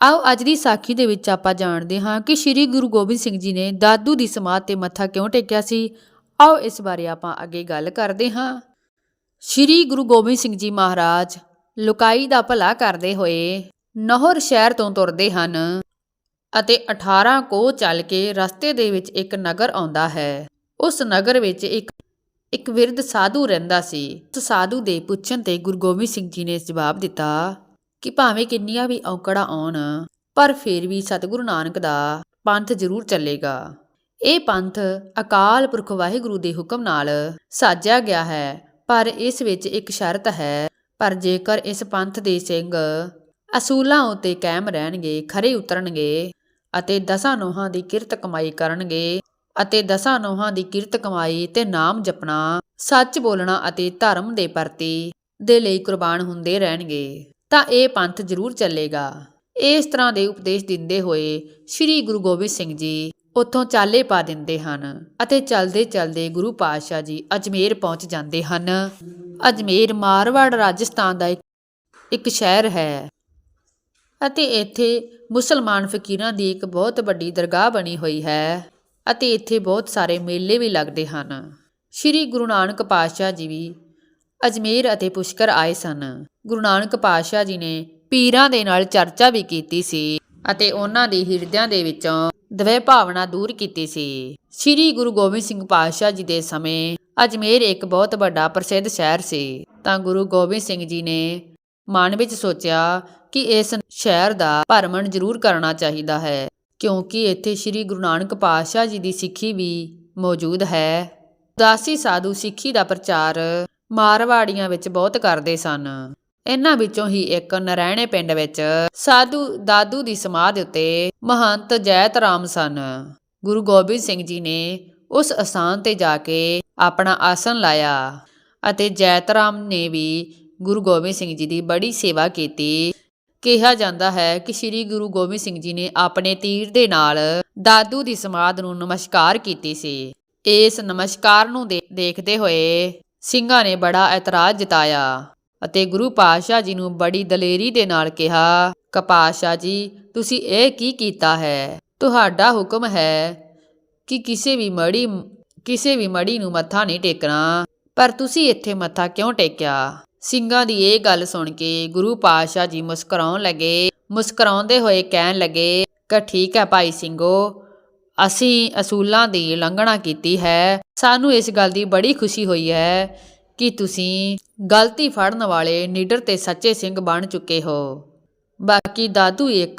ਆਓ ਅੱਜ ਦੀ ਸਾਖੀ ਦੇ ਵਿੱਚ ਆਪਾਂ ਜਾਣਦੇ ਹਾਂ ਕਿ ਸ੍ਰੀ ਗੁਰੂ ਗੋਬਿੰਦ ਸਿੰਘ ਜੀ ਨੇ ਦਾਦੂ ਦੀ ਸਮਾਧ ਤੇ ਮੱਥਾ ਕਿਉਂ ਟੇਕਿਆ ਸੀ? ਆਓ ਇਸ ਬਾਰੇ ਆਪਾਂ ਅੱਗੇ ਗੱਲ ਕਰਦੇ ਹਾਂ। ਸ੍ਰੀ ਗੁਰੂ ਗੋਬਿੰਦ ਸਿੰਘ ਜੀ ਮਹਾਰਾਜ ਲੁਕਾਈ ਦਾ ਭਲਾ ਕਰਦੇ ਹੋਏ ਨਹਰ ਸ਼ਹਿਰ ਤੋਂ ਤੁਰਦੇ ਹਨ ਅਤੇ 18 ਕੋ ਚੱਲ ਕੇ ਰਸਤੇ ਦੇ ਵਿੱਚ ਇੱਕ ਨਗਰ ਆਉਂਦਾ ਹੈ। ਉਸ ਨਗਰ ਵਿੱਚ ਇੱਕ ਇੱਕ ਵਿਰਧ ਸਾਧੂ ਰਹਿੰਦਾ ਸੀ। ਉਸ ਸਾਧੂ ਦੇ ਪੁੱਛਣ ਤੇ ਗੁਰੂ ਗੋਬਿੰਦ ਸਿੰਘ ਜੀ ਨੇ ਜਵਾਬ ਦਿੱਤਾ ਕਿ ਭਾਵੇਂ ਕਿੰਨੀਆਂ ਵੀ ਔਕੜਾਂ ਆਉਣ, ਪਰ ਫਿਰ ਵੀ ਸਤਿਗੁਰੂ ਨਾਨਕ ਦਾ ਪੰਥ ਜ਼ਰੂਰ ਚੱਲੇਗਾ। ਇਹ ਪੰਥ ਅਕਾਲ ਪੁਰਖ ਵਾਹਿਗੁਰੂ ਦੇ ਹੁਕਮ ਨਾਲ ਸਾਜਿਆ ਗਿਆ ਹੈ, ਪਰ ਇਸ ਵਿੱਚ ਇੱਕ ਸ਼ਰਤ ਹੈ, ਪਰ ਜੇਕਰ ਇਸ ਪੰਥ ਦੇ ਸਿੰਘ ਅਸੂਲਾਂ ਉਤੇ ਕਾਇਮ ਰਹਿਣਗੇ, ਖਰੇ ਉਤਰਨਗੇ ਅਤੇ ਦਸਾਂ ਨੋਹਾਂ ਦੀ ਕਿਰਤ ਕਮਾਈ ਕਰਨਗੇ ਅਤੇ ਦਸਾਂ ਨੋਹਾਂ ਦੀ ਕਿਰਤ ਕਮਾਈ ਤੇ ਨਾਮ ਜਪਣਾ, ਸੱਚ ਬੋਲਣਾ ਅਤੇ ਧਰਮ ਦੇ ਪ੍ਰਤੀ ਦੇ ਲਈ ਕੁਰਬਾਨ ਹੁੰਦੇ ਰਹਿਣਗੇ। ਤਾਂ ਇਹ ਪੰਥ ਜ਼ਰੂਰ ਚੱਲੇਗਾ। ਇਸ ਤਰ੍ਹਾਂ ਦੇ ਉਪਦੇਸ਼ ਦਿੰਦੇ ਹੋਏ ਸ੍ਰੀ ਗੁਰੂ ਗੋਬਿੰਦ ਸਿੰਘ ਜੀ ਉੱਥੋਂ ਚਾਲੇ ਪਾ ਦਿੰਦੇ ਹਨ ਅਤੇ ਚਲਦੇ ਚਲਦੇ ਗੁਰੂ ਪਾਤਸ਼ਾਹ ਜੀ ਅਜਮੇਰ ਪਹੁੰਚ ਜਾਂਦੇ ਹਨ। ਅਜਮੇਰ ਮਾਰਵਾੜ ਰਾਜਸਥਾਨ ਦਾ ਇੱਕ ਇੱਕ ਸ਼ਹਿਰ ਹੈ ਅਤੇ ਇੱਥੇ ਮੁਸਲਮਾਨ ਫਕੀਰਾਂ ਦੀ ਇੱਕ ਬਹੁਤ ਵੱਡੀ ਦਰਗਾਹ ਬਣੀ ਹੋਈ ਹੈ ਅਤੇ ਇੱਥੇ ਬਹੁਤ ਸਾਰੇ ਮੇਲੇ ਵੀ ਲੱਗਦੇ ਹਨ। ਸ੍ਰੀ ਗੁਰੂ ਨਾਨਕ ਪਾਤਸ਼ਾਹ ਜੀ ਵੀ ਅਜਮੇਰ ਅਤੇ ਪੁਸ਼ਕਰ ਆਏ ਸਨ। ਗੁਰੂ ਨਾਨਕ ਪਾਤਸ਼ਾਹ ਜੀ ਨੇ ਪੀਰਾਂ ਦੇ ਨਾਲ ਚਰਚਾ ਵੀ ਕੀਤੀ ਸੀ ਅਤੇ ਉਹਨਾਂ ਦੀ ਹਿਰਦਿਆਂ ਦੇ ਵਿੱਚੋਂ ਦਵੇ ਭਾਵਨਾ ਦੂਰ ਕੀਤੀ ਸੀ। ਸ੍ਰੀ ਗੁਰੂ ਗੋਬਿੰਦ ਸਿੰਘ ਪਾਤਸ਼ਾਹ ਜੀ ਦੇ ਸਮੇਂ ਅਜਮੇਰ ਇੱਕ ਬਹੁਤ ਵੱਡਾ ਪ੍ਰਸਿੱਧ ਸ਼ਹਿਰ ਸੀ। ਤਾਂ ਗੁਰੂ ਗੋਬਿੰਦ ਸਿੰਘ ਜੀ ਨੇ ਮਨ ਵਿੱਚ ਸੋਚਿਆ ਕਿ ਇਸ ਸ਼ਹਿਰ ਦਾ ਭਰਮਣ ਜ਼ਰੂਰ ਕਰਨਾ ਚਾਹੀਦਾ ਹੈ, ਕਿਉਂਕਿ ਇੱਥੇ ਸ੍ਰੀ ਗੁਰੂ ਨਾਨਕ ਪਾਤਸ਼ਾਹ ਜੀ ਦੀ ਸਿੱਖੀ ਵੀ ਮੌਜੂਦ ਹੈ। ਉਦਾਸੀ ਸਾਧੂ ਸਿੱਖੀ ਦਾ ਪ੍ਰਚਾਰ ਮਾਰਵਾੜੀਆਂ ਵਿੱਚ ਬਹੁਤ ਕਰਦੇ ਸਨ। ਇਹਨਾਂ ਵਿੱਚੋਂ ਹੀ ਇੱਕ ਨਰੈਣੇ ਪਿੰਡ ਵਿੱਚ ਸਾਧੂ ਦਾਦੂ ਦੀ ਸਮਾਧ ਉੱਤੇ ਮਹੰਤ ਜੈਤ ਰਾਮ ਸਨ। ਗੁਰੂ ਗੋਬਿੰਦ ਸਿੰਘ ਜੀ ਨੇ ਉਸ ਅਸਥਾਨ ਤੇ ਜਾ ਕੇ ਆਪਣਾ ਆਸਨ ਲਾਇਆ ਅਤੇ ਜੈਤ ਰਾਮ ਨੇ ਵੀ ਗੁਰੂ ਗੋਬਿੰਦ ਸਿੰਘ ਜੀ ਦੀ ਬੜੀ ਸੇਵਾ ਕੀਤੀ। ਕਿਹਾ ਜਾਂਦਾ ਹੈ ਕਿ ਸ੍ਰੀ ਗੁਰੂ ਗੋਬਿੰਦ ਸਿੰਘ ਜੀ ਨੇ ਆਪਣੇ ਤੀਰ ਦੇ ਨਾਲ ਦਾਦੂ ਦੀ ਸਮਾਧ ਨੂੰ ਨਮਸਕਾਰ ਕੀਤੀ ਸੀ। ਇਸ ਨਮਸਕਾਰ ਨੂੰ ਦੇਖਦੇ ਹੋਏ ਸਿੰਘਾਂ ਨੇ ਬੜਾ ਇਤਰਾਜ਼ ਜਤਾਇਆ ਅਤੇ ਗੁਰੂ ਪਾਤਸ਼ਾਹ ਜੀ ਨੂੰ ਬੜੀ ਦਲੇਰੀ ਦੇ ਨਾਲ ਕਿਹਾ, ਕਪਾਸ਼ਾ ਜੀ, ਤੁਸੀਂ ਇਹ ਕੀ ਕੀਤਾ ਹੈ? ਤੁਹਾਡਾ ਹੁਕਮ ਹੈ ਕਿ ਕਿਸੇ ਵੀ ਮੜੀ, ਕਿਸੇ ਵੀ ਮੜੀ ਨੂੰ ਮੱਥਾ ਨਹੀਂ ਟੇਕਣਾ। ਪਰ ਤੁਸੀਂ ਇੱਥੇ ਮੱਥਾ ਕਿਉਂ ਟੇਕਿਆ? ਸਿੰਘਾਂ ਦੀ ਇਹ ਗੱਲ ਸੁਣ ਕੇ ਗੁਰੂ ਪਾਤਸ਼ਾਹ ਜੀ ਮੁਸਕਰਾਉਣ ਲੱਗੇ, ਮੁਸਕਰਾਉਂਦੇ ਹੋਏ ਕਹਿਣ ਲੱਗੇ, ਕਿ ਠੀਕ ਹੈ ਭਾਈ ਸਿੰਘੋ ਅਸੀਂ ਅਸੂਲਾਂ ਦੀ ਉਲੰਘਣਾ ਕੀਤੀ ਹੈ। ਸਾਨੂੰ ਇਸ ਗੱਲ ਦੀ ਬੜੀ ਖੁਸ਼ੀ ਹੋਈ ਹੈ ਕਿ ਤੁਸੀਂ ਗਲਤੀ ਫੜਨ ਵਾਲੇ ਨਿਡਰ ਤੇ ਸੱਚੇ ਸਿੰਘ ਬਣ ਚੁੱਕੇ ਹੋ। ਬਾਕੀ ਦਾਦੂ ਇੱਕ